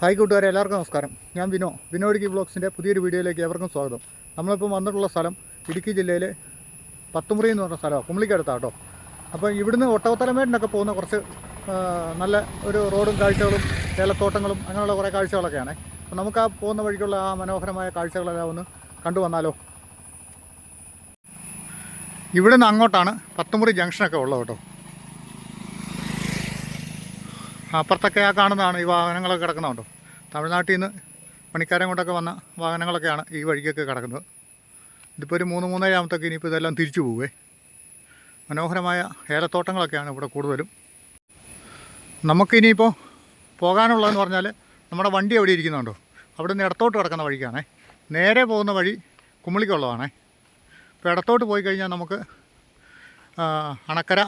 Hi കൂട്ടുകാരെ എല്ലാവർക്കും നമസ്കാരം. ഞാൻ വിനോ. വിനോ ഇടുക്കി ബ്ലോഗ്സിന്റെ പുതിയൊരു വീഡിയോയിലേക്ക് എവർക്കും സ്വാഗതം. നമ്മളിപ്പം വന്നിട്ടുള്ള സ്ഥലം ഇടുക്കി ജില്ലയിലെ പത്തുമുറി എന്ന് പറഞ്ഞ സ്ഥലമാണ് കുമ്പളിക്കടുത്താട്ടോ കേട്ടോ അപ്പോൾ ഇവിടുന്ന് ഒട്ടവത്തലമേടിനൊക്കെ പോകുന്ന കുറച്ച് നല്ല ഒരു റോഡും കാഴ്ചകളും ഏലത്തോട്ടങ്ങളും അങ്ങനെയുള്ള കുറേ കാഴ്ചകളൊക്കെയാണ്. അപ്പോൾ നമുക്ക് ആ പോകുന്ന വഴിക്കുള്ള ആ മനോഹരമായ കാഴ്ചകളെല്ലാം ഒന്ന് കണ്ടു വന്നാലോ. ഇവിടുന്ന് അങ്ങോട്ടാണ് പത്തുമുറി ജംഗ്ഷനൊക്കെ ഉള്ളത് കേട്ടോ. അപ്പുറത്തൊക്കെ ആ കാണുന്നതാണ് ഈ വാഹനങ്ങളൊക്കെ കിടക്കുന്നുണ്ടോ തമിഴ്നാട്ടിൽ നിന്ന് പണിക്കാരൻ കൊണ്ടൊക്കെ വന്ന വാഹനങ്ങളൊക്കെയാണ് ഈ വഴിക്കൊക്കെ കിടക്കുന്നത്. ഇതിപ്പോൾ ഒരു മൂന്ന് മൂന്നരയാകുമ്പോഴത്തേക്ക് ഇനിയിപ്പോൾ ഇതെല്ലാം തിരിച്ചു പോവേ. മനോഹരമായ ഏലത്തോട്ടങ്ങളൊക്കെയാണ് ഇവിടെ കൂടുതലും. നമുക്കിനിയിപ്പോൾ പോകാനുള്ളതെന്ന് പറഞ്ഞാൽ നമ്മുടെ വണ്ടി എവിടെ ഇരിക്കുന്നുണ്ടോ അവിടെ നിന്ന് ഇടത്തോട്ട് കിടക്കുന്ന വഴിക്കാണേ. നേരെ പോകുന്ന വഴി കുമ്മിളിക്കുള്ളതാണേ ഇപ്പോൾ ഇടത്തോട്ട് പോയി കഴിഞ്ഞാൽ നമുക്ക് അണക്കര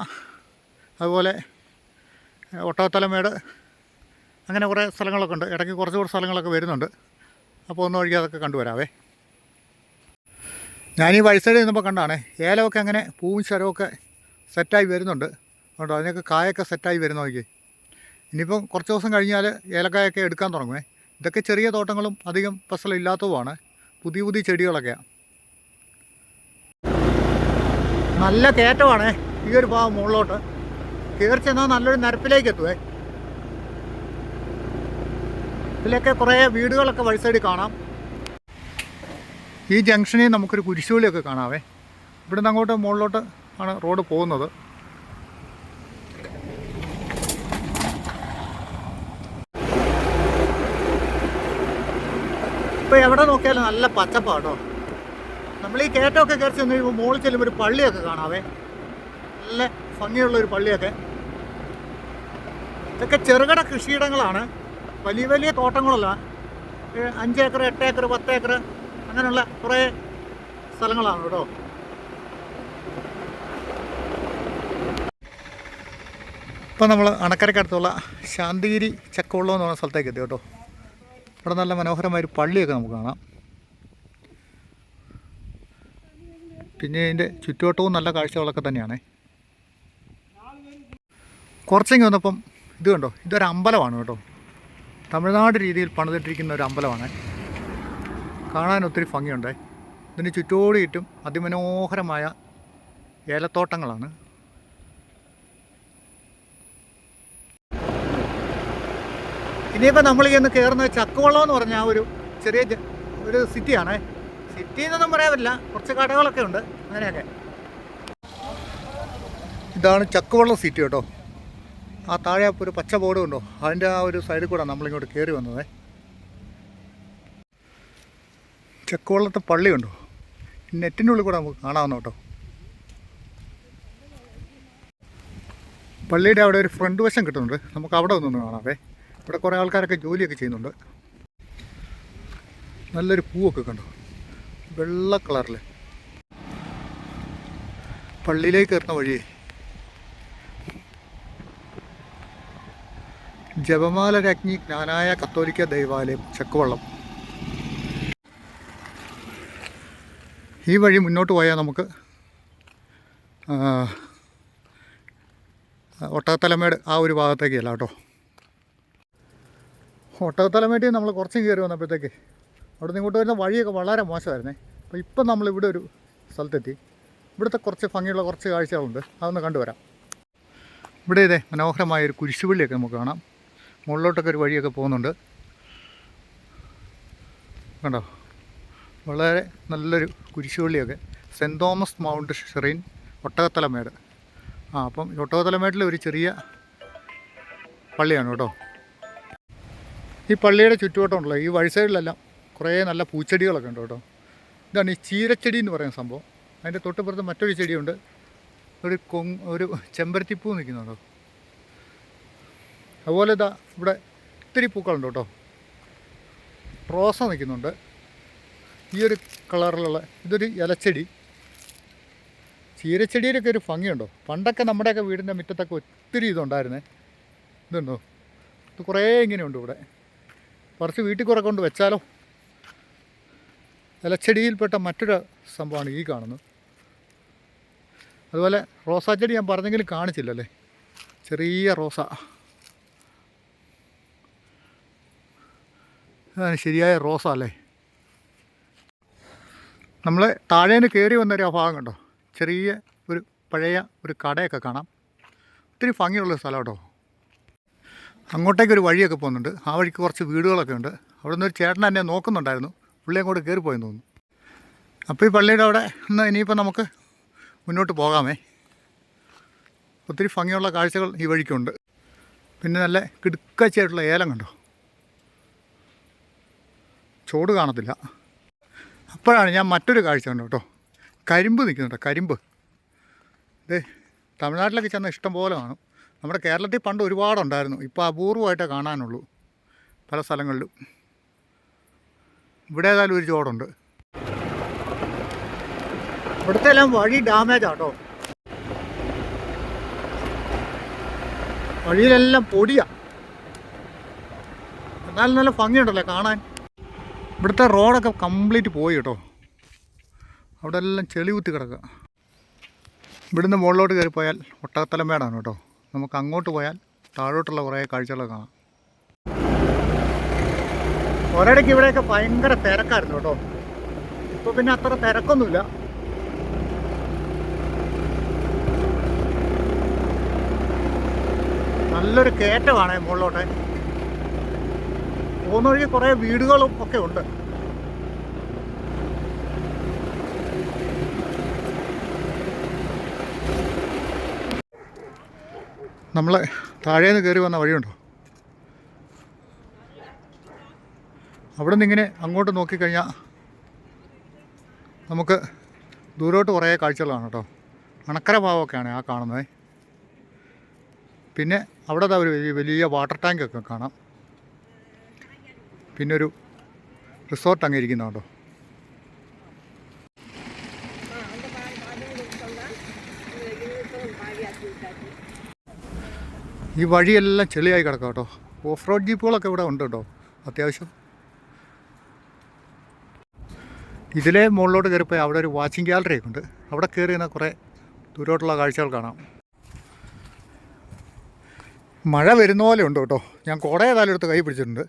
അതുപോലെ ഒട്ടകത്തലമേട് അങ്ങനെ കുറേ സ്ഥലങ്ങളൊക്കെ ഉണ്ട്. ഇടയ്ക്ക് കുറച്ച് കുറച്ച് സ്ഥലങ്ങളൊക്കെ വരുന്നുണ്ട്. അപ്പോൾ ഒന്ന് വഴിക്ക് അതൊക്കെ കണ്ടുവരാവേ. ഞാൻ ഈ വഴി സൈഡിൽ നിന്നപ്പോൾ കണ്ടാണേ ഏലമൊക്കെ അങ്ങനെ പൂവും ശരമൊക്കെ സെറ്റായി വരുന്നുണ്ട്. അതുകൊണ്ട് അതിനൊക്കെ കായൊക്കെ സെറ്റായി വരുന്ന നോക്കി ഇനിയിപ്പം കുറച്ച് ദിവസം കഴിഞ്ഞാൽ ഏലക്കായൊക്കെ എടുക്കാൻ തുടങ്ങുമേ ഇതൊക്കെ ചെറിയ തോട്ടങ്ങളും അധികം ഫസലില്ലാത്തതുമാണ്. പുതിയ പുതിയ ചെടികളൊക്കെയാണ് നല്ല കയറ്റമാണ് ഈ ഒരു ഭാഗം മുകളിലോട്ട്. ചെന്നാൽ നല്ലൊരു നിരപ്പിലേക്ക് എത്തുവേ ഇതിലൊക്കെ കുറേ വീടുകളൊക്കെ വഴി സൈഡിൽ കാണാം. ഈ ജംഗ്ഷനിൽ നമുക്കൊരു കുരിശുപള്ളിയൊക്കെ കാണാവേ. ഇവിടുന്ന് അങ്ങോട്ട് മുകളിലോട്ട് ആണ് റോഡ് പോകുന്നത്. ഇപ്പോൾ എവിടെ നോക്കിയാലും നല്ല പച്ചപ്പാട്ടോ. നമ്മൾ ഈ കയറ്റമൊക്കെ കയറി ചെന്ന് കഴിയുമ്പോൾ മുകളിൽ ചെല്ലുമ്പോൾ ഒരു പള്ളിയൊക്കെ കാണാവേ. നല്ല ഭംഗിയുള്ള ഒരു പള്ളിയൊക്കെ. ഇതൊക്കെ ചെറുകിട കൃഷിയിടങ്ങളാണ്. വലിയ വലിയ തോട്ടങ്ങളല്ല. അഞ്ച് ഏക്കർ എട്ട് ഏക്കർ പത്ത് ഏക്കർ അങ്ങനെയുള്ള കുറേ സ്ഥലങ്ങളാണ് കേട്ടോ. ഇപ്പം നമ്മൾ അണക്കരക്കടുത്തുള്ള ശാന്തിഗിരി ചക്കവെള്ളം എന്ന് പറഞ്ഞ സ്ഥലത്തേക്ക് എത്തി കേട്ടോ. ഇവിടെ നല്ല മനോഹരമായൊരു പള്ളിയൊക്കെ നമുക്ക് കാണാം. പിന്നെ ഇതിന്റെ ചുറ്റുവട്ടവും നല്ല കാഴ്ചകളൊക്കെ തന്നെയാണ്. കുറച്ചെങ്കിൽ വന്നപ്പം ഇത് കണ്ടോ? ഇതൊരു അമ്പലമാണ് കേട്ടോ. തമിഴ്നാട് രീതിയിൽ പണിതിട്ടിരിക്കുന്ന ഒരു അമ്പലമാണ്. കാണാൻ ഒത്തിരി ഭംഗിയുണ്ട്. ഇതിന് ചുറ്റോട് ചുറ്റും അതിമനോഹരമായ ഏലത്തോട്ടങ്ങളാണ്. ഇനിയിപ്പോൾ നമ്മൾ ഈ ഒന്ന് കയറുന്ന ചക്കവള്ളം എന്ന് പറഞ്ഞ ഒരു ചെറിയ ഒരു സിറ്റിയാണേ. സിറ്റി എന്നൊന്നും പറയാൻ പറ്റില്ല കുറച്ച് കടകളൊക്കെ ഉണ്ട്. അങ്ങനെയൊക്കെ. ഇതാണ് ചക്കവള്ളം സിറ്റി കേട്ടോ. ആ താഴെ ഒരു പച്ച ബോർഡ് ഉണ്ടോ അതിന്റെ ആ ഒരു സൈഡിൽ കൂടെ നമ്മളിങ്ങോട്ട് കയറി വന്നതേ. ചെക്കുവള്ളത്തെ പള്ളിയുണ്ടോ നെറ്റിന്റെ ഉള്ളിൽ കൂടെ നമുക്ക് കാണാവുന്ന കേട്ടോ. പള്ളിയുടെ അവിടെ ഒരു ഫ്രണ്ട് വശം കിട്ടുന്നുണ്ട്. നമുക്ക് അവിടെ ഒന്നൊന്ന് കാണാവേ. ഇവിടെ കുറേ ആൾക്കാരൊക്കെ ജോലിയൊക്കെ ചെയ്യുന്നുണ്ട്. നല്ലൊരു പൂവൊക്കെ കണ്ടോ? വെള്ള കളറിൽ പള്ളിയിലേക്ക് കയറുന്ന വഴിയേ. ജപമാല രാജ്ഞി ജ്ഞാനായ കത്തോലിക്ക ദൈവാലയം ചക്കുവള്ളം. ഈ വഴി മുന്നോട്ട് പോയാൽ നമുക്ക് ഒട്ടകത്തലമേട് ആ ഒരു ഭാഗത്തേക്കല്ല കേട്ടോ. ഒട്ടകത്തലമേട്ടിൽ നമ്മൾ കുറച്ചും കയറി വന്നപ്പോഴത്തേക്ക് അവിടെ ഇങ്ങോട്ട് വരുന്ന വഴിയൊക്കെ വളരെ മോശമായിരുന്നേ. അപ്പോൾ ഇപ്പം നമ്മൾ ഇവിടെ ഒരു സ്ഥലത്തെത്തി. ഇവിടുത്തെ കുറച്ച് ഭംഗിയുള്ള കുറച്ച് കാഴ്ചകളുണ്ട്. അതൊന്ന് കണ്ടുവരാം. ഇവിടെ ഇതേ മനോഹരമായ ഒരു കുരിശുപള്ളിയൊക്കെ നമുക്ക് കാണാം. മുകളിലോട്ടൊക്കെ ഒരു വഴിയൊക്കെ പോകുന്നുണ്ട്. കണ്ടോ? വളരെ നല്ലൊരു കുരിശുപള്ളിയൊക്കെ Saint Thomas Mount Shereen Ottakathalamedu ആ അപ്പം ഈ ഒട്ടകത്തലമേട്ടിലെ ഒരു ചെറിയ പള്ളിയാണ് കേട്ടോ. ഈ പള്ളിയുടെ ചുറ്റുവട്ടമുണ്ടല്ലോ ഈ വഴി സൈഡിലെല്ലാം കുറേ നല്ല പൂച്ചെടികളൊക്കെ ഉണ്ട് കേട്ടോ. ഇതാണ് ഈ ചീരച്ചെടി എന്ന് പറയുന്ന സംഭവം. അതിന്റെ തൊട്ടുപുറത്ത് മറ്റൊരു ചെടിയുണ്ട്. ഒരു കൊങ് ഒരു ചെമ്പരത്തിപ്പൂ നിൽക്കുന്നുണ്ടോ? അതുപോലെ ഇതാ ഇവിടെ ഇത്തിരി പൂക്കളുണ്ട് കേട്ടോ. റോസ നിൽക്കുന്നുണ്ട്. ഈ ഒരു കളറിലുള്ള ഇതൊരു ഇലച്ചെടി. ചീരച്ചെടിയിലൊക്കെ ഒരു ഭംഗിയുണ്ടോ? പണ്ടൊക്കെ നമ്മുടെയൊക്കെ വീടിന്റെ മുറ്റത്തൊക്കെ ഒത്തിരി ഇതുണ്ടായിരുന്നേ. ഇതുണ്ടോ? ഇത് കുറേ ഇങ്ങനെയുണ്ട് ഇവിടെ. കുറച്ച് വീട്ടിൽ കുറെ കൊണ്ട് വെച്ചാലോ? ഇലച്ചെടിയിൽപ്പെട്ട മറ്റൊരു സംഭവമാണ് ഈ കാണുന്നത്. അതുപോലെ റോസാച്ചെടി ഞാൻ പറഞ്ഞെങ്കിലും കാണിച്ചില്ലല്ലേ? ചെറിയ റോസ. ശരിയായ റോസ അല്ലേ? നമ്മൾ താഴേന്ന് കയറി വന്നൊരു ആ ഭാഗം കണ്ടോ? ചെറിയ ഒരു പഴയ ഒരു കടയൊക്കെ കാണാം. ഒത്തിരി ഭംഗിയുള്ള സ്ഥലം കേട്ടോ. അങ്ങോട്ടേക്ക് ഒരു വഴിയൊക്കെ പോകുന്നുണ്ട്. ആ വഴിക്ക് കുറച്ച് വീടുകളൊക്കെ ഉണ്ട്. അവിടെ നിന്ന് ഒരു ചേട്ടൻ എന്നെ നോക്കുന്നുണ്ടായിരുന്നു. പുള്ളി അങ്ങോട്ട് കയറിപ്പോയെന്ന് തോന്നുന്നു. അപ്പോൾ ഈ പള്ളിയുടെ അവിടെ ഇന്ന് ഇനിയിപ്പോൾ നമുക്ക് മുന്നോട്ട് പോകാമേ. ഒത്തിരി ഭംഗിയുള്ള കാഴ്ചകൾ ഈ വഴിക്കുണ്ട്. പിന്നെ നല്ല കിടുക്കച്ചായിട്ടുള്ള ഏലം കണ്ടോ? ചോട് കാണത്തില്ല. അപ്പോഴാണ് ഞാൻ മറ്റൊരു കാഴ്ച കണ്ടു കേട്ടോ. കരിമ്പ് നിൽക്കുന്നുണ്ട് കരിമ്പ്. ഇത് തമിഴ്നാട്ടിലൊക്കെ ചെന്ന ഇഷ്ടം പോലെ കാണും. നമ്മുടെ കേരളത്തിൽ പണ്ട് ഒരുപാടുണ്ടായിരുന്നു. ഇപ്പോൾ അപൂർവമായിട്ടേ കാണാനുള്ളൂ പല സ്ഥലങ്ങളിലും. ഇവിടെ ഏതായാലും ഒരു ചോടുണ്ട്. ഇവിടുത്തെ എല്ലാം വഴി ഡാമേജ് ആട്ടോ വഴിയിലെല്ലാം പൊടിയാണ് എന്നാലും നല്ല ഭംഗിയുണ്ടല്ലേ കാണാൻ? ഇവിടുത്തെ റോഡൊക്കെ കംപ്ലീറ്റ് പോയി കേട്ടോ. അവിടെ എല്ലാം ചെളി കുത്തി കിടക്കുക. ഇവിടുന്ന് മുകളിലോട്ട് കയറി പോയാൽ ഒട്ടകത്തലമേടാണ് കേട്ടോ. നമുക്ക് അങ്ങോട്ട് പോയാൽ താഴോട്ടുള്ള കുറേ കാഴ്ചകളൊക്കെ കാണാം. ഒരിടയ്ക്ക് ഇവിടെയൊക്കെ ഭയങ്കര തിരക്കായിരുന്നു കേട്ടോ. ഇപ്പോൾ പിന്നെ അത്ര തിരക്കൊന്നുമില്ല. നല്ലൊരു കയറ്റമാണ് മുകളിലോട്ട്. പോകുന്ന വഴി കുറേ വീടുകളും ഒക്കെ ഉണ്ട്. നമ്മളെ താഴേന്ന് കയറി വന്ന വഴിയുണ്ടോ? അവിടെ നിന്ന് ഇങ്ങനെ അങ്ങോട്ട് നോക്കിക്കഴിഞ്ഞാൽ നമുക്ക് ദൂരോട്ട് കുറേ കാഴ്ചകളാണ് കേട്ടോ. അണക്കര ഭാവമൊക്കെയാണ് ആ കാണുന്നത്. പിന്നെ അവിടെ ഒരു വലിയ- വാട്ടർ ടാങ്ക് ഒക്കെ കാണാം. പിന്നെ ഒരു റിസോർട്ട് അങ്ങ് ഇരിക്കുന്നുണ്ടോ ഈ വഴിയെല്ലാം ചെളിയായി കിടക്കാം കേട്ടോ. ഓഫ് റോഡ് ജീപ്പുകളൊക്കെ ഇവിടെ ഉണ്ട് കേട്ടോ അത്യാവശ്യം. ഇതിലെ മുകളിലോട്ട് കയറിപ്പോയി അവിടെ ഒരു വാച്ചിങ് ഗ്യാലറി ഒക്കെ ഉണ്ട്. അവിടെ കയറി നിന്നാൽ കുറേ ദൂരോട്ടുള്ള കാഴ്ചകൾ കാണാം. മഴ വരുന്ന പോലെ ഉണ്ട് കേട്ടോ. ഞാൻ കുറേ ഏതായാലും എടുത്ത് കൈ പിടിച്ചിട്ടുണ്ട്.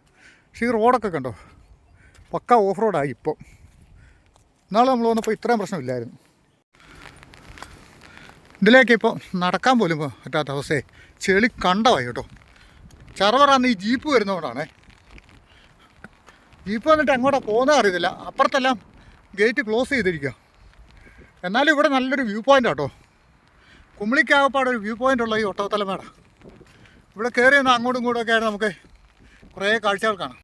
പക്ഷേ ഈ റോഡൊക്കെ കണ്ടോ? പക്ക ഓഫ് റോഡായി ഇപ്പോൾ ഇന്നാൾ നമ്മൾ വന്നപ്പോൾ ഇത്രയും പ്രശ്നമില്ലായിരുന്നു. ഇതിലേക്ക് ഇപ്പോൾ നടക്കാൻ പോലും പറ്റാത്ത അവസ്ഥയെ ചെളി കണ്ടവായി കേട്ടോ. ചറവറാന്ന് ഈ ജീപ്പ് വരുന്നതുകൊണ്ടാണേ. ജീപ്പ് വന്നിട്ട് അങ്ങോട്ട് പോകുന്നത് അറിയത്തില്ല. അപ്പുറത്തെല്ലാം ഗേറ്റ് ക്ലോസ് ചെയ്തിരിക്കുക എന്നാലും ഇവിടെ നല്ലൊരു വ്യൂ പോയിന്റ് ആട്ടോ. കുമിളിക്കാകപ്പാട് ഒരു വ്യൂ പോയിന്റ് ഉള്ള ഈ ഒട്ടവത്തലമേട ഇവിടെ കയറി നിന്ന് അങ്ങോട്ടും ഇങ്ങോട്ടും ഒക്കെ ആയിട്ട് നമുക്ക് കുറേ കാഴ്ചകൾ കാണാം.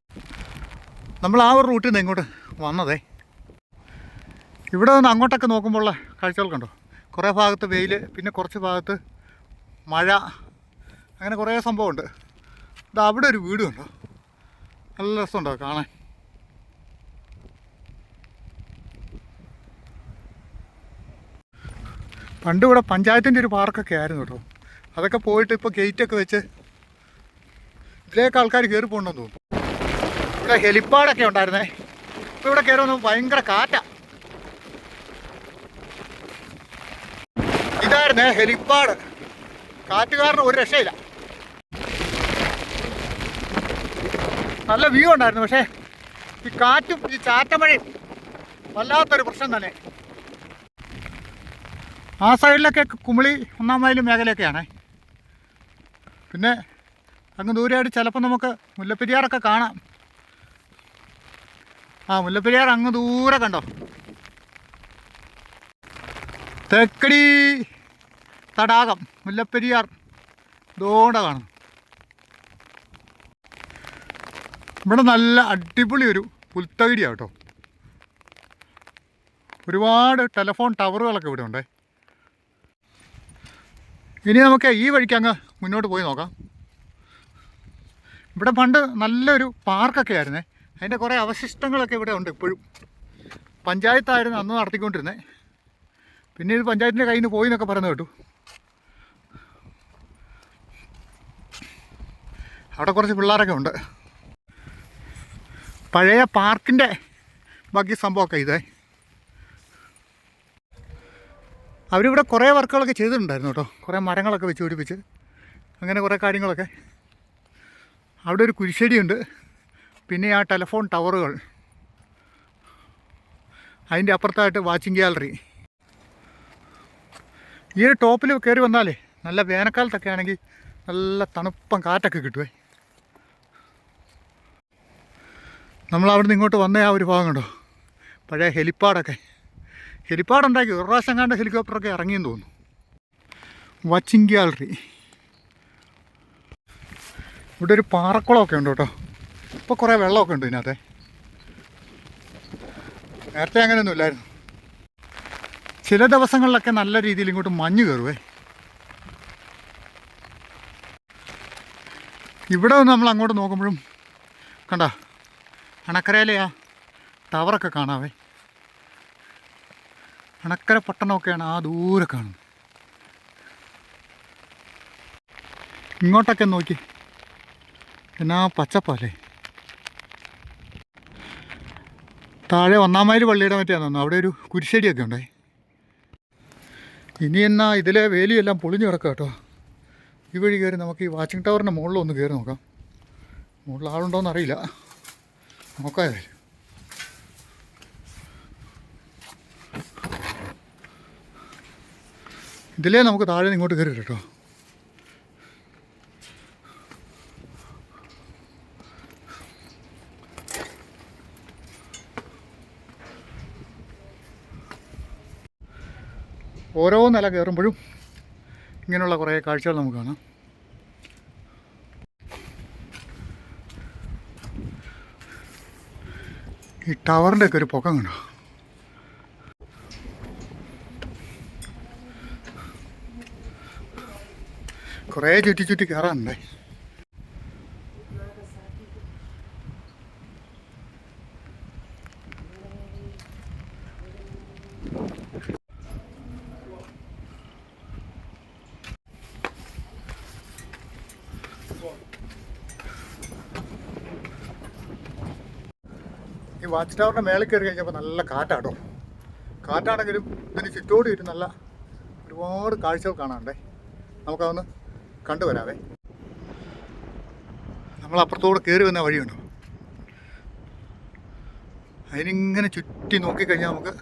നമ്മൾ ആ ഒരു റൂട്ടിൽ നിന്ന് ഇങ്ങോട്ട് വന്നതേ. ഇവിടെ നിന്ന് അങ്ങോട്ടൊക്കെ നോക്കുമ്പോഴുള്ള കാഴ്ചകൾ കണ്ടോ? കുറേ ഭാഗത്ത് വെയിൽ പിന്നെ കുറച്ച് ഭാഗത്ത് മഴ അങ്ങനെ കുറേ സംഭവമുണ്ട്. ഇത് അവിടെ ഒരു വീട് കണ്ടോ? നല്ല രസമുണ്ടോ കാണാൻ? പണ്ട് ഇവിടെ പഞ്ചായത്തിന്റെ ഒരു പാർക്കൊക്കെ ആയിരുന്നു കേട്ടോ. അതൊക്കെ പോയിട്ട് ഇപ്പോൾ ഗേറ്റൊക്കെ വെച്ച് ഇതിലേക്ക് ആൾക്കാർ കയറി പോകണമെന്ന് തോന്നുന്നു. ഇവിടെ ഹെലിപ്പാഡൊക്കെ ഉണ്ടായിരുന്നേ. ഇപ്പോൾ ഇവിടെ കയറുന്നു ഭയങ്കര കാറ്റാ. ഇതായിരുന്നേ ഹെലിപ്പാട്. കാറ്റുകാരന് ഒരു രക്ഷയില്ല. നല്ല വ്യൂ ഉണ്ടായിരുന്നു പക്ഷേ ഈ കാറ്റും ഈ ചാറ്റമഴയും വല്ലാത്തൊരു പ്രശ്നം തന്നെ. ആ സൈഡിലൊക്കെ കുമിളി ഒന്നാം മൈൽ മേഖലയൊക്കെയാണേ. പിന്നെ അങ്ങ് ദൂരെയായിട്ട് ചിലപ്പോൾ നമുക്ക് മുല്ലപ്പെരിയാറൊക്കെ കാണാം. ആ മുല്ലപ്പെരിയാർ അങ്ങ് ദൂരെ കണ്ടോ? തെക്കടി. തടാകം മുല്ലപ്പെരിയാർ. ദോണ്ട കാണും ഇവിടെ നല്ല അടിപൊളി ഒരു പുൽത്തകിടിയാണ് കേട്ടോ. ഒരുപാട് ടെലഫോൺ ടവറുകളൊക്കെ ഇവിടെ ഉണ്ടേ. ഇനി നമുക്ക് ഈ വഴിക്ക് അങ്ങ് മുന്നോട്ട് പോയി നോക്കാം. ഇവിടെ പണ്ട് നല്ലൊരു പാർക്കൊക്കെ ആയിരുന്നേ. അതിന്റെ കുറേ അവശിഷ്ടങ്ങളൊക്കെ ഇവിടെ ഉണ്ട് ഇപ്പോഴും. പഞ്ചായത്തായിരുന്നു അന്ന് നടത്തിക്കൊണ്ടിരുന്നത് പിന്നെ ഇത് പഞ്ചായത്തിന്റെ കയ്യിൽ നിന്ന് പോയി എന്നൊക്കെ പറയുന്നത് കേട്ടു. അവിടെ കുറച്ച് പിള്ളേരൊക്കെ ഉണ്ട്. പഴയ പാർക്കിന്റെ ബാക്കി സംഭവമൊക്കെ ഇതേ. അവരിവിടെ കുറേ വർക്കുകളൊക്കെ ചെയ്തിട്ടുണ്ടായിരുന്നു കേട്ടോ. കുറേ മരങ്ങളൊക്കെ വെച്ച് പിടിപ്പിച്ച്. അങ്ങനെ കുറേ കാര്യങ്ങളൊക്കെ. അവിടെ ഒരു കുരിശടിയുണ്ട്. പിന്നെ ആ ടെലഫോൺ ടവറുകൾ. അതിന്റെ അപ്പുറത്തായിട്ട് വാച്ചിങ് ഗാലറി. ഈ ടോപ്പിൽ കയറി വന്നാലേ നല്ല വേനൽക്കാലത്തൊക്കെ ആണെങ്കിൽ നല്ല തണുപ്പം കാറ്റൊക്കെ കിട്ടുവേ. നമ്മൾ അവിടെ നിന്ന് ഇങ്ങോട്ട് വന്ന ആ ഒരു ഭാഗം കണ്ടോ? പഴയ ഹെലിപ്പാഡൊക്കെ ഹെലിപ്പാഡ് ഉണ്ടാക്കി ഒരു പ്രാവശ്യം കണ്ട ഹെലികോപ്റ്ററൊക്കെ ഇറങ്ങിയെന്ന് തോന്നുന്നു. Watching gallery. ഇവിടെ ഒരു പാറക്കുളമൊക്കെ ഉണ്ട് കേട്ടോ. ഇപ്പോൾ കുറേ വെള്ളമൊക്കെ ഉണ്ട് ഇതിനകത്തെ. നേരത്തെ അങ്ങനെയൊന്നും ഇല്ലായിരുന്നു. ചില ദിവസങ്ങളിലൊക്കെ നല്ല രീതിയിൽ ഇങ്ങോട്ട് മഞ്ഞ് കയറുവേ. ഇവിടെ ഒന്ന് നമ്മൾ അങ്ങോട്ട് നോക്കുമ്പോഴും കണ്ട അണക്കരയിലെ ആ ടവറൊക്കെ കാണാവേ. അണക്കര പട്ടണമൊക്കെയാണ് ആ ദൂരെ കാണുന്നത്. ഇങ്ങോട്ടൊക്കെ നോക്കി. എന്നാ പച്ചപ്പല്ലേ താഴെ ഒന്നാം മൈൽ പള്ളിയുടെ മറ്റേന്ന് തോന്നുന്നു അവിടെ ഒരു കുരിശടിയൊക്കെ ഉണ്ടേ. ഇനി എന്നാ ഇതിലെ വേലിയെല്ലാം പൊളിഞ്ഞു കിടക്കുക കേട്ടോ. ഈ വഴി കയറി നമുക്ക് ഈ വാച്ചിങ് ടവറിന്റെ മുകളിൽ ഒന്ന് കയറി നോക്കാം. മുകളിൽ ആളുണ്ടോയെന്ന് അറിയില്ല. നോക്കാം ഏതായാലും ഇതിലേ നമുക്ക് താഴെ ഇങ്ങോട്ട് കയറി കേട്ടോ ഓരോ നില കയറുമ്പോഴും ഇങ്ങനെയുള്ള കുറേ കാഴ്ചകൾ നമുക്ക് കാണാം. ഈ ടവറിന്റെ ഒക്കെ ഒരു പൊക്കം കണ്ടോ? കുറേ ചുറ്റി ചുറ്റി കയറാനുണ്ടേ ഈ വാച്ച് ടവറിന്റെ മേളിൽ കയറി കഴിഞ്ഞപ്പോൾ നല്ല കാറ്റാട്ടോ. കാറ്റാണെങ്കിലും ഇതിന് ചുറ്റോടി ഇരുന്ന് നല്ല ഒരുപാട് കാഴ്ചകൾ കാണാണ്ടേ നമുക്കതൊന്ന് കണ്ടുവരാവേ. നമ്മൾ അപ്പുറത്തോടെ കയറി വന്ന വഴിയുണ്ടോ? അതിനിങ്ങനെ ചുറ്റി നോക്കിക്കഴിഞ്ഞാൽ നമുക്ക്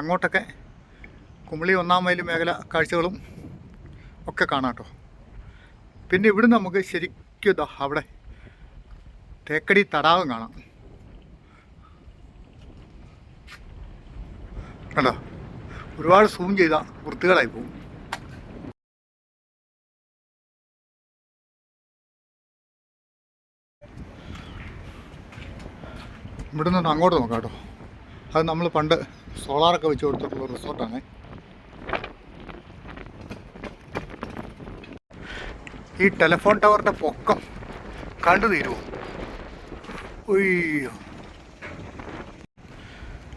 അങ്ങോട്ടൊക്കെ കുമളി ഒന്നാം മൈൽ മേഖല കാഴ്ചകളും ഒക്കെ കാണാം കേട്ടോ പിന്നെ ഇവിടുന്ന് നമുക്ക് ശരിക്കും അവിടെ തേക്കടി തടാകം കാണാം. കണ്ടോ? ഒരുപാട് സൂം ചെയ്ത വൃത്തികളായി പോകും. ഇവിടെ നിന്ന് അങ്ങോട്ട് നോക്കാം കേട്ടോ. അത് നമ്മൾ പണ്ട് സോളാറൊക്കെ വെച്ച് കൊടുത്തിട്ടുള്ള റിസോർട്ടാണ് ഈ ടെലഫോൺ ടവറിന്റെ പൊക്കം കണ്ടു തീരുമോ ഉയ്യോ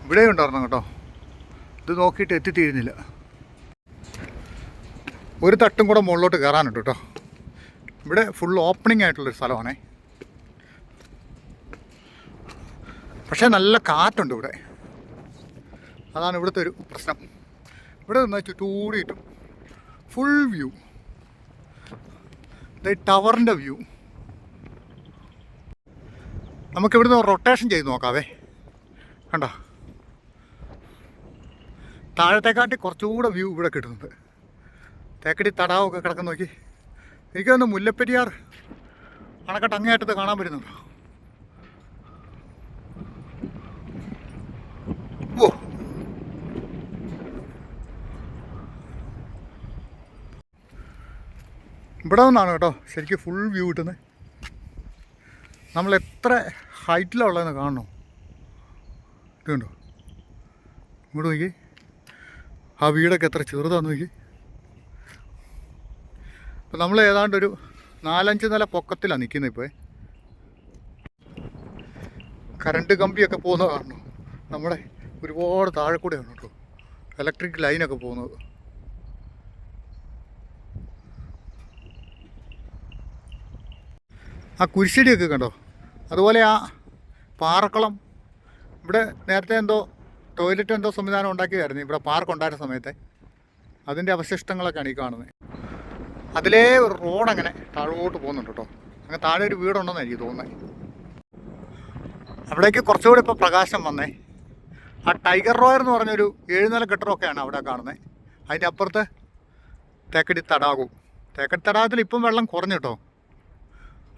ഇവിടെ ഉണ്ടായിരുന്നു കേട്ടോ. ഇത് നോക്കിയിട്ട് എത്തിത്തീരുന്നില്ല. ഒരു തട്ടും കൂടെ മുകളിലോട്ട് കയറാനുണ്ട് കേട്ടോ. ഇവിടെ ഫുൾ ഓപ്പണിംഗ് ആയിട്ടുള്ളൊരു സ്ഥലമാണേ. പക്ഷേ നല്ല കാറ്റുണ്ട് ഇവിടെ. അതാണ് ഇവിടുത്തെ ഒരു പ്രശ്നം. ഇവിടെ നിന്ന് ചുറ്റൂടിയിട്ടും. ഫുൾ വ്യൂ ടവറിന്റെ വ്യൂ നമുക്കിവിടുന്ന് റൊട്ടേഷൻ ചെയ്ത് നോക്കാവേ. കണ്ടോ? താഴത്തേക്കാട്ടി കുറച്ചുകൂടെ വ്യൂ ഇവിടെ കിട്ടുന്നത് തേക്കടി തടാകമൊക്കെ കിടക്കുന്ന നോക്കി. എനിക്ക് തോന്നുന്നു മുല്ലപ്പെരിയാർ അണക്കെട്ട് അങ്ങേയറ്റത്ത് കാണാൻ പറ്റുന്നുണ്ടോ? ഓ ഇവിടെ നിന്നാണ് കേട്ടോ ശരിക്കും ഫുൾ വ്യൂ കിട്ടുന്നത് നമ്മൾ എത്ര ഹൈറ്റിലാണ് ഉള്ളതെന്ന് കാണണോ? ഇത് കണ്ടോ ഇങ്ങോട്ട് നോക്കി. ആ വീടൊക്കെ എത്ര ചെറുതാന്ന് നോക്കി. അപ്പം നമ്മൾ ഏതാണ്ട് ഒരു നാലഞ്ച് നില പൊക്കത്തിലാണ് നിൽക്കുന്നത് ഇപ്പോൾ കറണ്ട് കമ്പിയൊക്കെ പോകുന്നത് കാരണം നമ്മുടെ ഒരുപാട് താഴെ കൂടെയാണ് കേട്ടോ. ഇലക്ട്രിക് ലൈനൊക്കെ പോകുന്നത്. ആ കുരിശടിയൊക്കെ കണ്ടോ? അതുപോലെ ആ പാറക്കളം. ഇവിടെ നേരത്തെ എന്തോ ടോയ്ലറ്റ് എന്തോ സംവിധാനം ഉണ്ടാക്കിയതായിരുന്നു. ഇവിടെ പാർക്ക് ഉണ്ടായിരുന്ന സമയത്തെ. അതിന്റെ അവശിഷ്ടങ്ങളൊക്കെയാണ് ഈ കാണുന്നത് അതിലേ റോഡ് അങ്ങനെ താഴോട്ട് പോകുന്നുണ്ട് കേട്ടോ. അങ്ങനെ താഴെ ഒരു വീടുണ്ടെന്ന് എനിക്ക് തോന്നുന്നത് അവിടേക്ക് കുറച്ചുകൂടി ഇപ്പോൾ പ്രകാശം വന്നേ. ആ ടൈഗർ റോയർ എന്ന് പറഞ്ഞൊരു ഏഴുനില കെട്ടിടമൊക്കെയാണ് അവിടെ കാണുന്നത് അതിന്റെ അപ്പുറത്ത് തേക്കടി തടാകവും തേക്കടി തടാകത്തിൽ ഇപ്പം വെള്ളം കുറഞ്ഞു കേട്ടോ.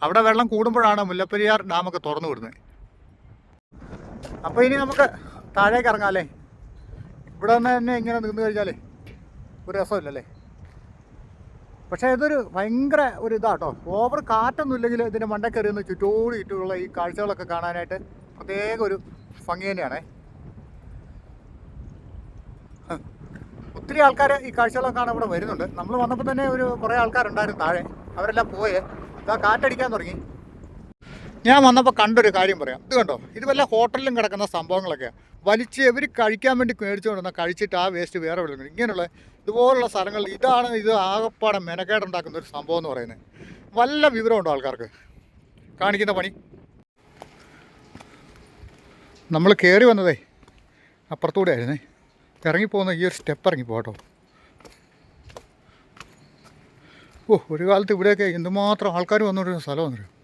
അവിടെ വെള്ളം കൂടുമ്പോഴാണ് മുല്ലപ്പെരിയാർ ഡാമൊക്കെ തുറന്നു വിടുന്നത് അപ്പോൾ ഇനി നമുക്ക് താഴേക്ക് ഇറങ്ങാമല്ലേ ഇവിടെ നിന്ന് തന്നെ ഇങ്ങനെ നിന്ന് കഴിഞ്ഞാലേ ഒരു രസമില്ലല്ലേ? പക്ഷേ ഇതൊരു ഭയങ്കര ഒരു ഇതാട്ടോ. ഓവർ കാറ്റൊന്നും ഇല്ലെങ്കിൽ ഇതിന്റെ മണ്ടക്കറി ഒന്ന് ചുറ്റോടി ചുറ്റുമുള്ള ഈ കാഴ്ചകളൊക്കെ കാണാനായിട്ട് പ്രത്യേക ഒരു ഭംഗി തന്നെയാണേ. ഒത്തിരി ആൾക്കാർ ഈ കാഴ്ചകളൊക്കെ കാണാൻ ഇവിടെ വരുന്നുണ്ട്. നമ്മൾ വന്നപ്പോൾ തന്നെ ഒരു കുറേ ആൾക്കാരുണ്ടായിരുന്നു താഴെ. അവരെല്ലാം പോയേ. ഇതാ കാറ്റടിക്കാൻ തുടങ്ങി. ഞാൻ വന്നപ്പോൾ കണ്ടൊരു കാര്യം പറയാം. ഇത് കണ്ടോ? ഇത് വല്ല ഹോട്ടലിലും കിടക്കുന്ന സംഭവങ്ങളൊക്കെയാണ് വലിച്ച് ഇവർ കഴിക്കാൻ വേണ്ടി മേടിച്ചുകൊണ്ടുവന്നാൽ കഴിച്ചിട്ട് ആ വേസ്റ്റ് വേറെ വിളിക്കുന്നത് ഇങ്ങനെയുള്ള ഇതുപോലുള്ള സ്ഥലങ്ങൾ ഇതാണ് ഇത് ആകപ്പാടെ മെനക്കേടുണ്ടാക്കുന്ന ഒരു സംഭവം എന്ന് പറയുന്നത്. വല്ല വിവരമുണ്ടോ ആൾക്കാർക്ക്? കാണിക്കുന്ന പണി. നമ്മൾ കയറി വന്നതേ അപ്പുറത്തൂടെ ആയിരുന്നേ. ഇറങ്ങിപ്പോകുന്ന ഈ ഒരു സ്റ്റെപ്പ് ഇറങ്ങി പോകട്ടോ ഓ ഒരു കാലത്ത് ഇവിടെയൊക്കെ എന്തുമാത്രം ആൾക്കാർ വന്നുകൊണ്ടിരുന്ന സ്ഥലം വന്നിരും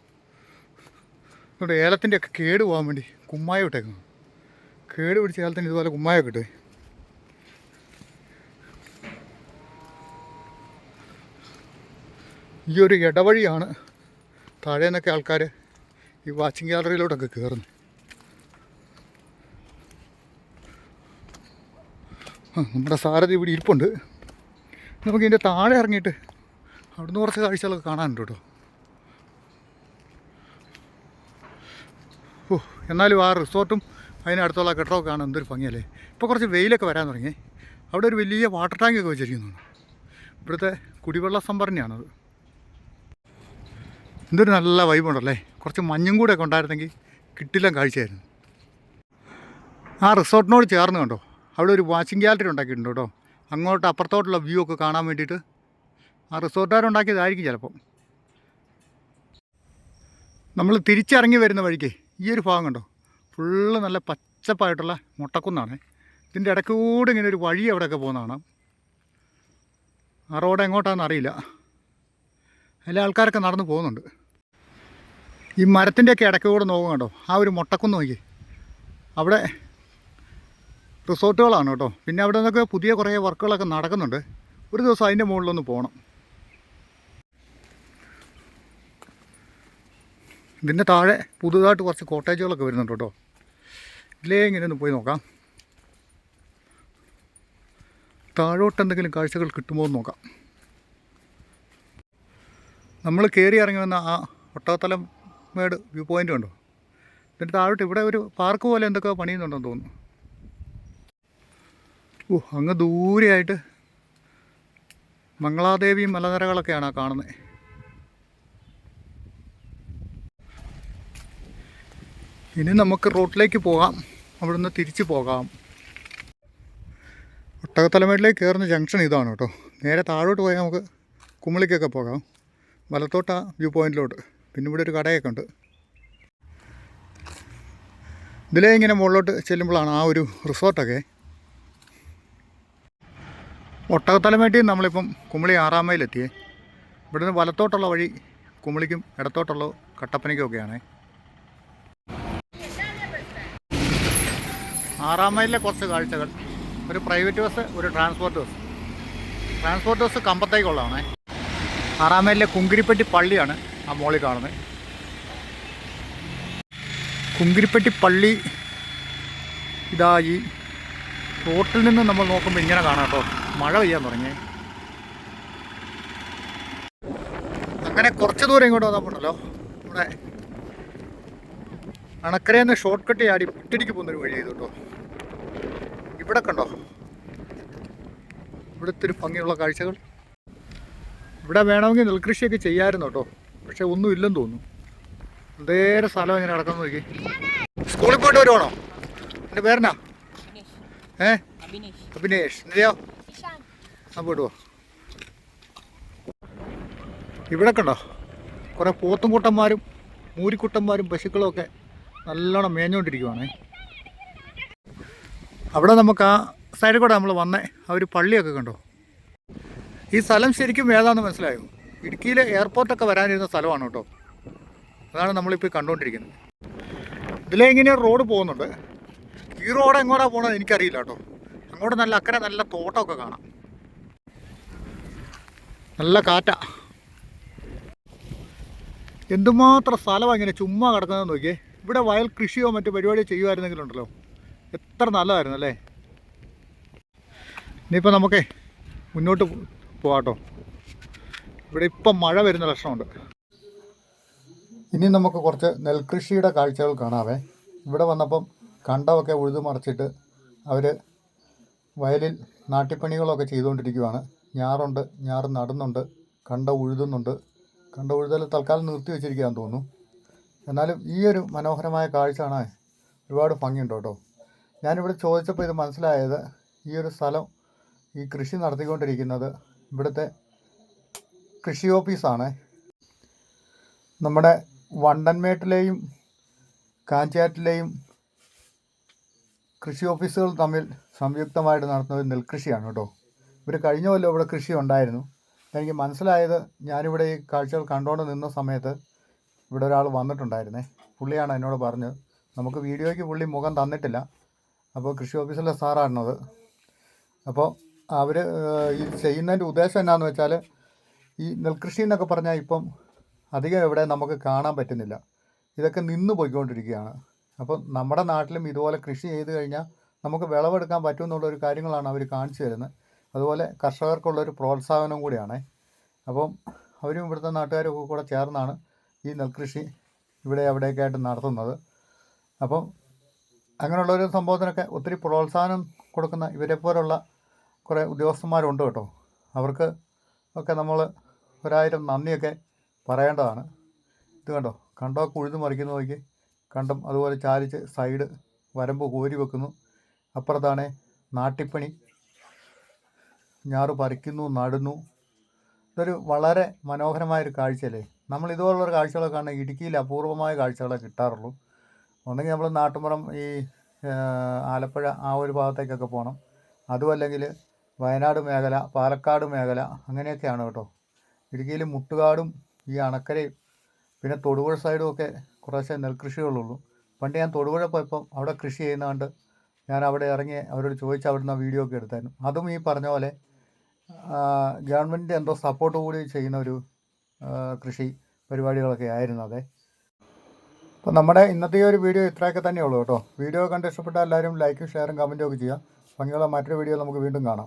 ഇവിടെ ഏലത്തിന്റെ ഒക്കെ കേട് പോകാൻ വേണ്ടി കുമ്മായ ഇട്ടേക്കുന്നു. കേട് പിടിച്ച ഏലത്തിന് ഇതുപോലെ കുമ്മായ കിട്ടുക ഈ ഒരു ഇടവഴിയാണ് താഴെ നിന്നൊക്കെ ആൾക്കാർ ഈ വാച്ചിങ് ഗാലറിയിലോട്ടൊക്കെ കയറുന്നത് നമ്മുടെ സാരഥി ഇവിടെ ഇരിപ്പുണ്ട്. നമുക്ക് ഇതിന്റെ താഴെ ഇറങ്ങിയിട്ട് അവിടുന്ന് കുറച്ച് കാഴ്ചകളൊക്കെ കാണാനുണ്ട് കേട്ടോ. ഓ എന്നാലും ആ റിസോർട്ടും അതിനടുത്തുള്ള കെട്ടിടമൊക്കെ കാണാൻ എന്തൊരു ഭംഗിയല്ലേ. ഇപ്പോൾ കുറച്ച് വെയിലൊക്കെ വരാൻ തുടങ്ങി. അവിടെ ഒരു വലിയ വാട്ടർ ടാങ്കൊക്കെ വെച്ചിരിക്കുന്നു. ഇവിടുത്തെ കുടിവെള്ള സംഭരണിയാണത്. എന്തൊരു നല്ല വൈബുണ്ടല്ലേ കുറച്ച് മഞ്ഞും കൂടെ ഒക്കെ ഉണ്ടായിരുന്നെങ്കിൽ കിട്ടില്ല കാഴ്ചയായിരുന്നു. ആ റിസോർട്ടിനോട് ചേർന്ന് കണ്ടോ. അവിടെ ഒരു വാച്ചിങ് ഗാലറി ഉണ്ടാക്കിയിട്ടുണ്ട് കേട്ടോ. അങ്ങോട്ട് അപ്പുറത്തോട്ടുള്ള വ്യൂ ഒക്കെ കാണാൻ വേണ്ടിയിട്ട്. ആ റിസോർട്ടുകാരുണ്ടാക്കിയതായിരിക്കും ചിലപ്പം. നമ്മൾ തിരിച്ചിറങ്ങി വരുന്ന വഴിക്ക് ഈ ഒരു ഭാഗം കണ്ടോ? ഫുള്ള് നല്ല പച്ചപ്പായിട്ടുള്ള മുട്ടക്കുന്നാണ്. ഇതിന്റെ ഇടക്കൂടെ ഇങ്ങനെ ഒരു വഴി അവിടെയൊക്കെ പോകുന്നതാണ് ആ റോഡ് എങ്ങോട്ടാണെന്ന് അറിയില്ല. അല്ല ആൾക്കാരൊക്കെ നടന്നു പോകുന്നുണ്ട്. ഈ മരത്തിന്റെയൊക്കെ ഇടക്കൂടെ കൂടെ നോക്കും കണ്ടോ? ആ ഒരു മുട്ടക്കുന്ന് നോക്കി അവിടെ റിസോർട്ടുകളാണ് കേട്ടോ. പിന്നെ അവിടെ നിന്നൊക്കെ പുതിയ കുറേ വർക്കുകളൊക്കെ നടക്കുന്നുണ്ട്. ഒരു ദിവസം അതിന്റെ മുകളിലൊന്ന് പോകണം ഇതിന്റെ താഴെ പുതുതായിട്ട് കുറച്ച് കോട്ടേജുകളൊക്കെ വരുന്നുണ്ട് കേട്ടോ. ഇതിലേ ഇങ്ങനെ ഒന്ന് പോയി നോക്കാം. താഴോട്ട് എന്തെങ്കിലും കാഴ്ചകൾ കിട്ടുമോ എന്ന് നോക്കാം. നമ്മൾ കയറി ഇറങ്ങി വന്ന ആ ഒട്ടകത്തലം മേട് വ്യൂ പോയിന്റ് ഉണ്ടോ ഇതിന്റെ താഴോട്ട് ഇവിടെ ഒരു പാർക്ക് പോലെ എന്തൊക്കെ പണിയുന്നുണ്ടെന്ന് തോന്നുന്നു. ഓ അങ്ങ് ദൂരെയായിട്ട് മംഗളാദേവിയും മലനിരകളൊക്കെയാണ് ആ കാണുന്നത് ഇനി നമുക്ക് റോട്ടിലേക്ക് പോകാം. അവിടുന്ന് തിരിച്ചു പോകാം. ഒട്ടകത്തലമേട്ടിലേക്ക് കയറുന്ന ജംഗ്ഷൻ ഇതാണ് കേട്ടോ. നേരെ താഴോട്ട് പോയാൽ നമുക്ക് കുമളിക്കൊക്കെ പോകാം. വലത്തോട്ട് വ്യൂ പോയിന്റിലോട്ട് പിന്നെ ഇവിടെ ഒരു കടയൊക്കെ ഉണ്ട്. ഇതിലേ ഇങ്ങനെ മുകളിലോട്ട് ചെല്ലുമ്പോഴാണ് ആ ഒരു റിസോർട്ടൊക്കെ. ഒട്ടകത്തലമേട്ടിൽ നമ്മളിപ്പം കുമളി ആറാം മൈലെത്തിയേ. ഇവിടുന്ന് വലത്തോട്ടുള്ള വഴി കുമളിക്കും ഇടത്തോട്ടുള്ള കട്ടപ്പനയ്ക്കും ഒക്കെയാണേ. ആറാം മൈലിലെ കുറച്ച് കാഴ്ചകൾ. ഒരു പ്രൈവറ്റ് ബസ് ഒരു ട്രാൻസ്പോർട്ട് ബസ് ട്രാൻസ്പോർട്ട് ബസ് കമ്പത്തേക്കുള്ളതാണേ. ആറാം മൈലിലെ കുങ്കിരിപ്പെട്ടി പള്ളിയാണ് ആ മോളിൽ കാണുന്നത്. കുങ്കിരിപ്പെട്ടി പള്ളി ഇതാ ഈ റോട്ടിൽ നിന്ന് നമ്മൾ നോക്കുമ്പോൾ ഇങ്ങനെ കാണാം കേട്ടോ. മഴ പെയ്യാൻ തുടങ്ങി അങ്ങനെ കുറച്ച് ദൂരം ഇങ്ങോട്ട് വന്നപ്പോണ്ടല്ലോ നമ്മുടെ അണക്കരയിൽ നിന്ന് ഷോർട്ട് കട്ട് ചാടി പുട്ടിടിക്ക് പോകുന്നൊരു വഴി ചെയ്തു കേട്ടോ ഇവിടെ കണ്ടോ ഇവിടുത്തെ ഒരു ഭംഗിയുള്ള കാഴ്ചകൾ. ഇവിടെ വേണമെങ്കിൽ നെൽകൃഷിയൊക്കെ ചെയ്യാമായിരുന്നു കേട്ടോ. പക്ഷെ ഒന്നും ഇല്ലെന്ന് തോന്നുന്നു. നേരെ സ്ഥലം ഇങ്ങനെ കിടക്കുന്നു നോക്കി. സ്കൂളിൽ പോയിട്ട് വരുവാണോ? എന്റെ പേരെന്നാ? ഏ? അഭിനേഷ്. എന്തെയോ ആ പോയിട്ട് പോ ഇവിടെ കണ്ടോ കുറേ പോത്തുംകൂട്ടന്മാരും മൂരിക്കുട്ടന്മാരും പശുക്കളും ഒക്കെ നല്ലോണം മേഞ്ഞുകൊണ്ടിരിക്കുവാണേ. അവിടെ നമുക്ക് ആ സൈഡിൽ കൂടെ നമ്മൾ വന്നേ. ആ ഒരു പള്ളിയൊക്കെ കണ്ടോ? ഈ സ്ഥലം ശരിക്കും ഏതാണെന്ന് മനസ്സിലായോ? ഇടുക്കിയിലെ എയർപോർട്ടൊക്കെ വരാനിരുന്ന സ്ഥലമാണ് കേട്ടോ. അതാണ് നമ്മളിപ്പോൾ കണ്ടുകൊണ്ടിരിക്കുന്നത് ഇതിലേ ഇങ്ങനെ റോഡ് പോകുന്നുണ്ട്. ഈ റോഡ് എങ്ങോട്ടാണ് പോകണത് എനിക്കറിയില്ല കേട്ടോ. അങ്ങോട്ട് നല്ല അക്കരെ നല്ല തോട്ടമൊക്കെ കാണാം. നല്ല കാറ്റ. എന്തുമാത്രം സ്ഥലമാണ് ഇങ്ങനെ ചുമ്മാ കിടക്കുന്നത് നോക്കിയേ. ഇവിടെ വയൽ കൃഷിയോ മറ്റു പരിപാടിയോ ചെയ്യുമായിരുന്നെങ്കിലുണ്ടല്ലോ എത്ര നല്ലതായിരുന്നു അല്ലേ ഇനിയിപ്പോൾ നമുക്കേ മുന്നോട്ട് പോകാട്ടോ ഇവിടെ ഇപ്പം മഴ വരുന്ന ലക്ഷണമുണ്ട് ഇനി നമുക്ക് കുറച്ച് നെൽകൃഷിയുടെ കാഴ്ചകൾ കാണാവേ. ഇവിടെ വന്നപ്പം കണ്ടമൊക്കെ ഉഴുതു മറിച്ചിട്ട് അവർ വയലിൽ നാട്ടിപ്പണികളൊക്കെ ചെയ്തുകൊണ്ടിരിക്കുവാണ്. ഞാറുണ്ട് ഞാറ് നടുന്നുണ്ട് കണ്ട ഉഴുതുന്നുണ്ട്. കണ്ട ഉഴുതൽ തൽക്കാലം നിർത്തി വെച്ചിരിക്കുകയാണെന്ന് തോന്നുന്നു. എന്നാലും ഈ ഒരു മനോഹരമായ കാഴ്ച കാണാൻ ഒരുപാട് ഭംഗിയുണ്ട് കേട്ടോ. ഞാനിവിടെ ചോദിച്ചപ്പോൾ ഇത് മനസ്സിലായത് ഈ ഒരു സ്ഥലം ഈ കൃഷി നടത്തിക്കൊണ്ടിരിക്കുന്നത് ഇവിടുത്തെ കൃഷി ഓഫീസാണ്. നമ്മുടെ വണ്ടൻമേട്ടിലെയും കാഞ്ചാറ്റിലെയും കൃഷി ഓഫീസുകൾ തമ്മിൽ സംയുക്തമായിട്ട് നടത്തുന്ന ഒരു നെൽകൃഷിയാണ് കേട്ടോ. ഇവർ കഴിഞ്ഞ കൊല്ലം ഇവിടെ കൃഷി ഉണ്ടായിരുന്നു. എനിക്ക് മനസ്സിലായത് ഞാനിവിടെ ഈ കാഴ്ചകൾ കണ്ടുകൊണ്ട് നിന്ന സമയത്ത് ഇവിടെ ഒരാൾ വന്നിട്ടുണ്ടായിരുന്നേ. പുള്ളിയാണ് എന്നോട് പറഞ്ഞത്. നമുക്ക് വീഡിയോയ്ക്ക് പുള്ളി മുഖം തന്നിട്ടില്ല. അപ്പോൾ കൃഷി ഓഫീസിലെ സാറാണത് അപ്പോൾ അവർ ഈ ചെയ്യുന്നതിന്റെ ഉദ്ദേശം എന്നാന്ന് വെച്ചാൽ ഈ നെൽകൃഷി എന്നൊക്കെ പറഞ്ഞാൽ ഇപ്പം അധികം എവിടെ നമുക്ക് കാണാൻ പറ്റുന്നില്ല. ഇതൊക്കെ നിന്ന് പോയിക്കൊണ്ടിരിക്കുകയാണ്. അപ്പം നമ്മുടെ നാട്ടിലും ഇതുപോലെ കൃഷി ചെയ്ത് കഴിഞ്ഞാൽ നമുക്ക് വിളവെടുക്കാൻ പറ്റുമെന്നുള്ള ഒരു കാര്യങ്ങളാണ് അവർ കാണിച്ചു തരുന്നത്. അതുപോലെ കർഷകർക്കുള്ളൊരു പ്രോത്സാഹനം കൂടിയാണ്. അപ്പം അവരും ഇവിടുത്തെ നാട്ടുകാരും ഒക്കെ കൂടെ ചേർന്നാണ് ഈ നെൽകൃഷി ഇവിടെ അവിടെയൊക്കെ ആയിട്ട് നടത്തുന്നത്. അപ്പം അങ്ങനെയുള്ളൊരു സംഭവത്തിനൊക്കെ ഒത്തിരി പ്രോത്സാഹനം കൊടുക്കുന്ന ഇവരെ പോലുള്ള കുറേ ഉദ്യോഗസ്ഥന്മാരുണ്ട് കേട്ടോ. അവർക്ക് ഒക്കെ നമ്മൾ ഒരായിരം നന്ദിയൊക്കെ പറയേണ്ടതാണ്. ഇത് കണ്ടോ? കണ്ടോ? ഉഴുതു മറിക്കുന്ന നോക്കി. കണ്ടം അതുപോലെ ചാലിച്ച് സൈഡ് വരമ്പ് കോരി വെക്കുന്നു. അപ്പുറത്താണ് നാട്ടിപ്പണി. ഞാറ് പറിക്കുന്നു നടുന്നു. ഇതൊരു വളരെ മനോഹരമായൊരു കാഴ്ചയല്ലേ? നമ്മൾ ഇതുപോലുള്ളൊരു കാഴ്ചകളൊക്കെ കാണുന്നത് ഇടുക്കിയിൽ അപൂർവമായ കാഴ്ചകളെ കിട്ടാറുള്ളൂ. ഒന്നെങ്കിൽ നമ്മൾ നാട്ടുമ്പുറം ഈ ആലപ്പുഴ ആ ഒരു ഭാഗത്തേക്കൊക്കെ പോകണം അതും അല്ലെങ്കിൽ വയനാട് മേഖല പാലക്കാട് മേഖല അങ്ങനെയൊക്കെയാണ് കേട്ടോ. ഇടുക്കിയിൽ മുട്ടുകാടും ഈ അണക്കരയും പിന്നെ തൊടുപുഴ സൈഡും ഒക്കെ കുറേശ്ശെ നെൽകൃഷികളുള്ളൂ. പണ്ട് ഞാൻ തൊടുപുഴ പോയപ്പം അവിടെ കൃഷി ചെയ്യുന്നതുകൊണ്ട് കണ്ട് ഞാൻ അവിടെ ഇറങ്ങി അവരോട് ചോദിച്ച് അവിടുന്ന് വീഡിയോ ഒക്കെ എടുത്തായിരുന്നു. അതും ഈ പറഞ്ഞ പോലെ ഗവൺമെന്റിന്റെ എന്തോ സപ്പോർട്ട് കൂടി ചെയ്യുന്ന ഒരു കൃഷി പരിപാടികളൊക്കെ ആയിരുന്നു അതെ. അപ്പോൾ നമ്മുടെ ഇന്നത്തെ ഒരു വീഡിയോ ഇത്രയൊക്കെ തന്നെയുള്ളൂ കേട്ടോ. വീഡിയോ കണ്ട് ഇഷ്ടപ്പെട്ടാൽ എല്ലാവരും ലൈക്കും ഷെയറും കമന്റും ഒക്കെ ചെയ്യുക. ഭംഗിയുള്ള മറ്റൊരു വീഡിയോ നമുക്ക് വീണ്ടും കാണാം.